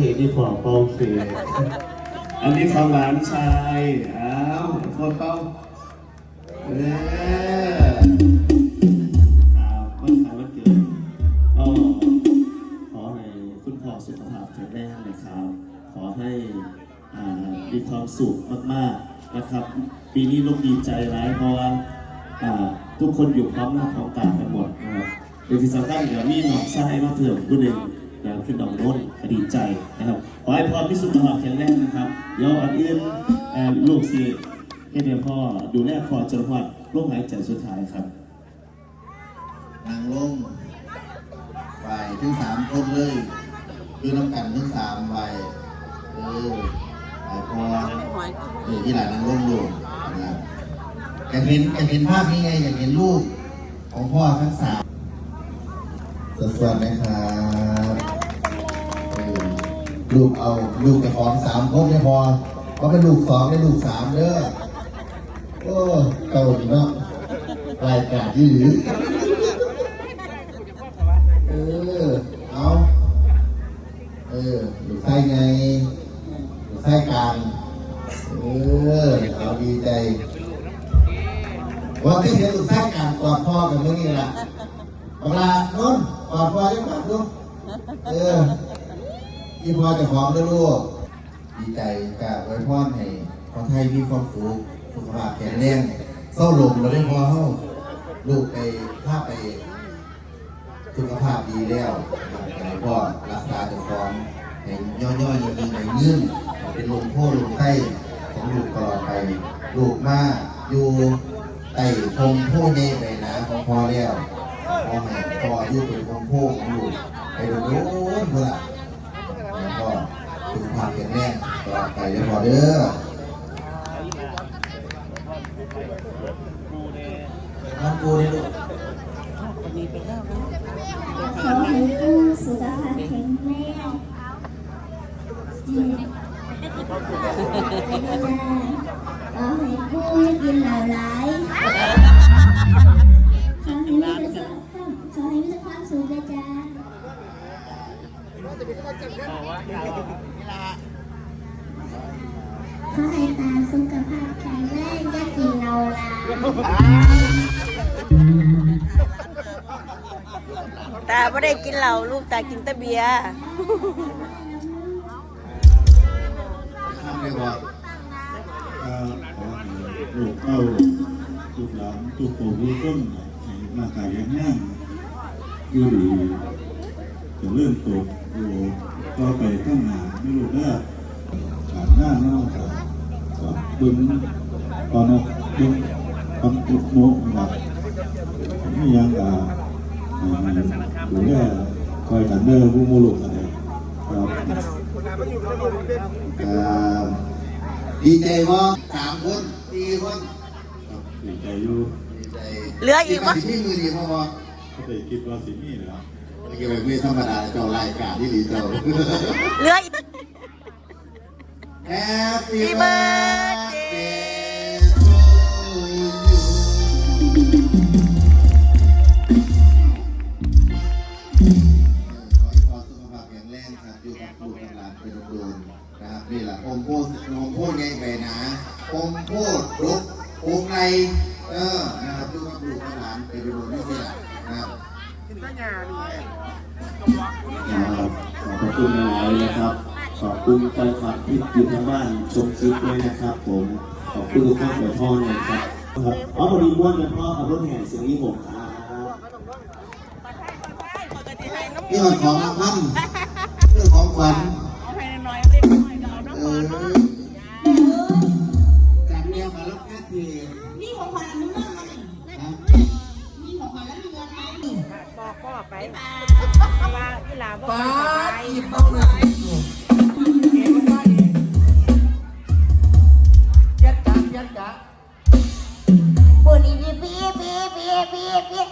เคยที่พอเปาเคยอันนี้ของหลานชายอ้าวพอเป้าเออครับวันคล้ายวันเกิดก็ขอให้คุณพ่อสุขภาพแข็งแรงนะครับ ขอให้อ่ามีความสุขมากๆนะครับ ปีนี้ลูกดีใจร้ายเพราะว่าอ่าทุกคนอยู่พร้อมหน้าพร้อมตากันหมดนะครับโดยที่สำคัญเดี๋ยวมีหนองไส้มาเพิ่มผู้หนึ่ง นะครับคือหนองโน้นก็ดีใจนะครับ ขอให้พ่อมีสุขภาพแข็งแรงนะครับเดี๋ยวอันอื่นเอ่อลูกสิให้เดี๋ยวพ่อดูแลพ่อจนกว่าลูกหายใจสุดท้ายครับนางลงไหวทั้งสามคนเลยคือน้ำกันทั้งสามไหวเออไหวพอเออที่หลานนางลงอยู่นะครับอยากเห็นอยากเห็นภาพนี้ไงอยากเห็นรูปของพ่อทั้งสามสวัสดีนะครับเออ ลูกเอาลูกจะของสามคนไม่พอเพราะเป็นลูกสองได้ลูกสามเด้อโอ้เก่าดีเนาะรายการที่หรือเออเอาเอออยู่ไส้ไงอยู่ไส้กลางเออเอาดีใจว่าที่เห็นอยู่ไส้กลางกอดพ่อกับมึงนี่แหละเวลาโน้นกอดพ่อยังกอดดูเออ ที่พ่อจะของด้วยลูกดีใจกับไว้พ่อให้พ่อไทยมีความสุขสุขภาพแข็งแรงเศร้าลมเราได้พอเฮ้าลูกไปภาพไปสุขภาพดีแล้วแต่ก็รักษาเจ้าของให้ย่อยๆยิงๆให้ยืนเป็นลมโพลมไข้ของลูกตลอดไปลูกมาอยู่ไต่พงโพเน่ไปนะของพ่อแล้วพ่อให้พ่ออายุเป็นพงโพของลูกไปโดนโอ้ยเมื่อแล้วก็สุข ภาพแข็งแรงตลอดไปเด้อพ่อเด้อน้องปูเนี่ยลูกขอให้ผู้สุขภาพแข็งแรงเจ็บข ตาไม่ได้กินเหล้าลูกตากินแต่เบียร์ทำได้บ่ก็ขอให้ลูกเต้าลูกหลานทุกผู้ทุกคนให้ร่างกายแข็งแรงอยู่ดีจะเริ่มตกอยู่ต่อไปข้างหน้าไม่รู้เด้ขาดหน้าเนาะก็ก็เบิ่งตอนนั้นเบิ่ง คำจุกโมกแบบไม่ยังอะดูแลคอยกันเด้อผู้มูลูกกันเลยครับครับดีใจบ่าสามคนสี่คนดีใจอยู่ดีใจเหลืออีกวะที่มือดีพ่อบ่ก็ได้คิดว่าสิมีแล้วเมื่อกี้แบบไม่ธรรมดาเจ้ารายการที่ดีเจ้าเหลืออีก Happy Happy birthday กับหลานไปโดนๆนะครับนี่แหละอมโพดอมโพดไงไปนะอมโพดลุกอมไรเออนะครับอยู่กับลูกกับหลานไปโดนๆนี่สิล่ะนะครับครับขอบพระคุณหลายๆนะครับ ขอบคุณแฟนคลับที่อยู่ทางบ้านชมคลิปด้วยนะครับ ผมขอบคุณทุกท่านเปิดทอนนะครับครับอ๋อพอดีม้วนกันพ่อขับรถแห่เสียงนี้ผมครับนี่มันของรางวัลเรื่องของขวัญ รับแค่ทีนี่ของขวัญมึงมั่งมาหนึ่งนะนี่ของขวัญแล้วมีเงินไหมบอกพ่อไปว่าที่ลาบอกป้าไปหยิบเอาเลยยัดจักยัดจักปุ่นอีปีปีปีปีปี